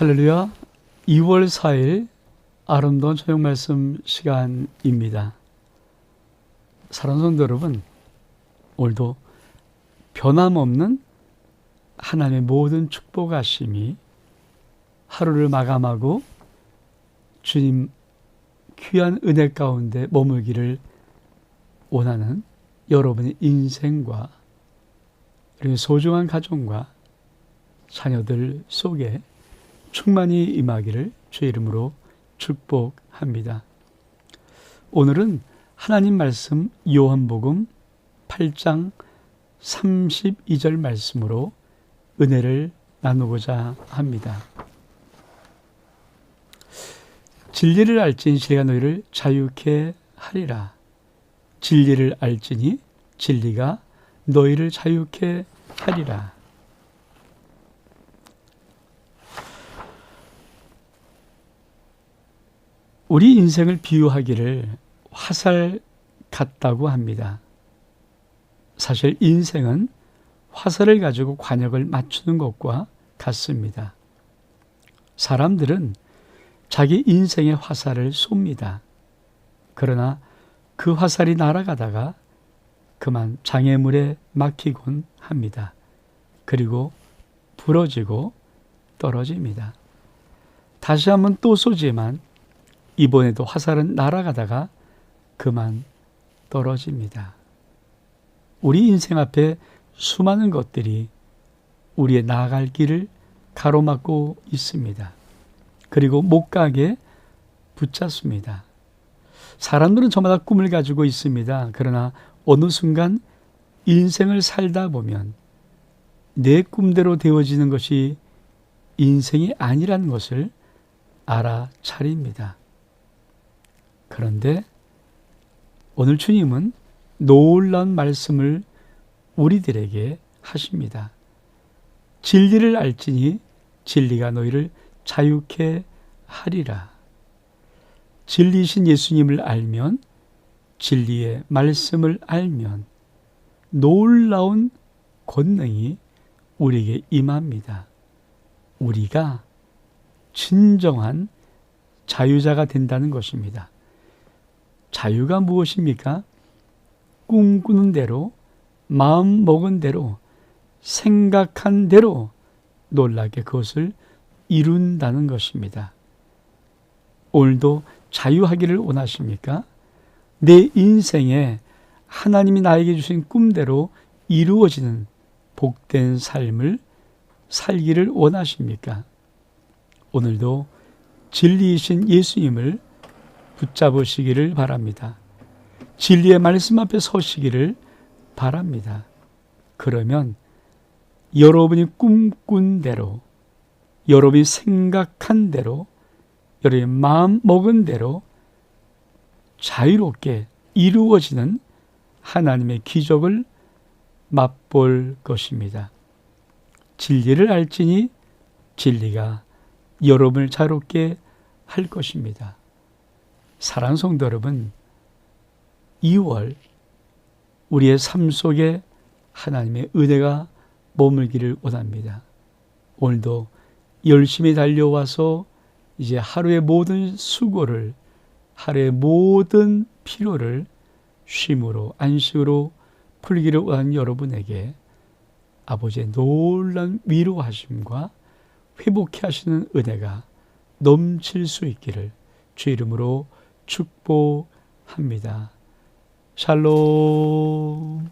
할렐루야. 2월 4일 아름다운 저녁 말씀 시간입니다. 사랑하는 성도 여러분, 오늘도 변함없는 하나님의 모든 축복하심이 하루를 마감하고 주님 귀한 은혜 가운데 머물기를 원하는 여러분의 인생과 그리고 소중한 가정과 자녀들 속에 충만히 임하기를 주 이름으로 축복합니다. 오늘은 하나님 말씀 요한복음 8장 32절 말씀으로 은혜를 나누고자 합니다. 진리를 알지니 진리가 너희를 자유케 하리라. 진리를 알지니 진리가 너희를 자유케 하리라. 우리 인생을 비유하기를 화살 같다고 합니다. 사실 인생은 화살을 가지고 관역을 맞추는 것과 같습니다. 사람들은 자기 인생의 화살을 쏩니다. 그러나 그 화살이 날아가다가 그만 장애물에 막히곤 합니다. 그리고 부러지고 떨어집니다. 다시 한번 또 쏘지만 이번에도 화살은 날아가다가 그만 떨어집니다. 우리 인생 앞에 수많은 것들이 우리의 나아갈 길을 가로막고 있습니다. 그리고 못 가게 붙잡습니다. 사람들은 저마다 꿈을 가지고 있습니다. 그러나 어느 순간 인생을 살다 보면 내 꿈대로 되어지는 것이 인생이 아니라는 것을 알아차립니다. 그런데 오늘 주님은 놀라운 말씀을 우리들에게 하십니다. 진리를 알지니 진리가 너희를 자유케 하리라. 진리신 예수님을 알면 진리의 말씀을 알면 놀라운 권능이 우리에게 임합니다. 우리가 진정한 자유자가 된다는 것입니다. 자유가 무엇입니까? 꿈꾸는 대로, 마음 먹은 대로, 생각한 대로 놀라게 그것을 이룬다는 것입니다. 오늘도 자유하기를 원하십니까? 내 인생에 하나님이 나에게 주신 꿈대로 이루어지는 복된 삶을 살기를 원하십니까? 오늘도 진리이신 예수님을 붙잡으시기를 바랍니다. 진리의 말씀 앞에 서시기를 바랍니다. 그러면 여러분이 꿈꾼 대로, 여러분이 생각한 대로, 여러분이 마음 먹은 대로 자유롭게 이루어지는 하나님의 기적을 맛볼 것입니다. 진리를 알지니 진리가 여러분을 자유롭게 할 것입니다. 사랑 성도 여러분, 2월 우리의 삶 속에 하나님의 은혜가 머물기를 원합니다. 오늘도 열심히 달려와서 이제 하루의 모든 수고를, 하루의 모든 피로를 쉼으로, 안식으로 풀기를 원하는 여러분에게 아버지의 놀란 위로하심과 회복해 하시는 은혜가 넘칠 수 있기를 주 이름으로 축복합니다. 샬롬.